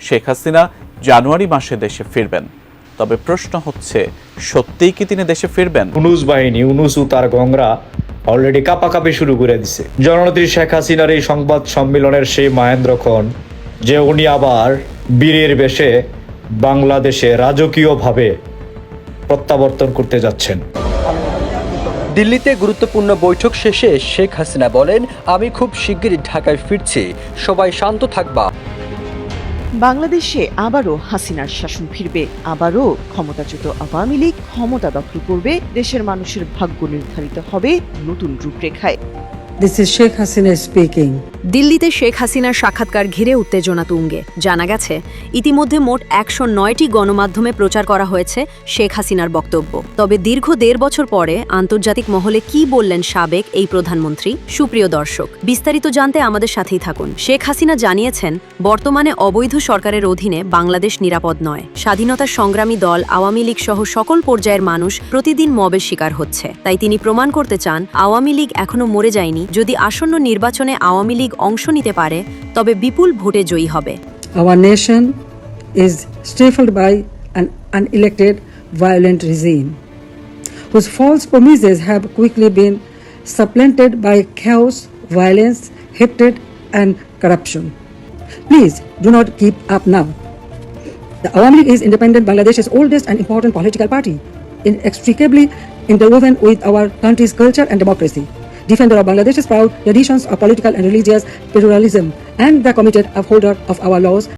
শেখ হাসিনা জানুয়ারি মাসে দেশে ফিরবেন। তবে প্রশ্ন হচ্ছে সত্যিই কি তিনি দেশে ফিরবেন? উনুস বাহিনী উনুস ও তার গংরা অলরেডি কাপাকাপি শুরু করে দিছে। জননেত্রী শেখ হাসিনার এই সংবাদ সম্মেলনের সেই মহেন্দ্র খন যে উনি আবার বীরের বেশে বাংলাদেশে রাজকীয়ভাবে প্রত্যাবর্তন করতে যাচ্ছেন। দিল্লিতে গুরুত্বপূর্ণ বৈঠক শেষে শেখ হাসিনা বলেন আমি খুব শিগগিরই ঢাকায় ফিরছি। সবাই শান্ত থাকবা। বাংলাদেশে আবারও হাসিনার শাসন ফিরবে। আবারও ক্ষমতাচ্যুত আওয়ামী লীগ ক্ষমতা দখল করবে। দেশের মানুষের ভাগ্য নির্ধারিত হবে নতুন রূপরেখায়। This is Sheikh Hasina speaking. দিল্লিতে শেখ হাসিনার সাক্ষাৎকার ঘিরে উত্তেজনা তুঙ্গে। জানা গেছে, ইতিমধ্যে মোট একশো নয়টি গণমাধ্যমে প্রচার করা হয়েছে শেখ হাসিনার বক্তব্য। তবে দীর্ঘ দেড় বছর পরে আন্তর্জাতিক মহলে কি বললেন সাবেক এই প্রধানমন্ত্রী? সুপ্রিয় দর্শক, বিস্তারিত জানতে আমাদের সাথেই থাকুন। শেখ হাসিনা জানিয়েছেন, বর্তমানে অবৈধ সরকারের অধীনে বাংলাদেশ নিরাপদ নয়। স্বাধীনতা সংগ্রামী দল, আওয়ামী লীগ সহ সকল পর্যায়ের মানুষ প্রতিদিন মবের শিকার হচ্ছে। তাই তিনি প্রমাণ করতে চান, আওয়ামী লীগ এখনও মরে যায়নি। যদি আসন্ন নির্বাচনে আওয়ামী লীগ অংশ নিতে পারে তবে বিপুল ভোটে জয়ী হবে Our nation is stifled by an unelected violent regime whose false promises have quickly been supplanted by chaos, violence, hatred, and corruption. Please do not keep up now. The Awami League is independent Bangladesh's oldest and important political party, inextricably interwoven with our country's culture and democracy. Defender of Bangladesh's proud traditions of political and religious pluralism, and the committed upholder of our laws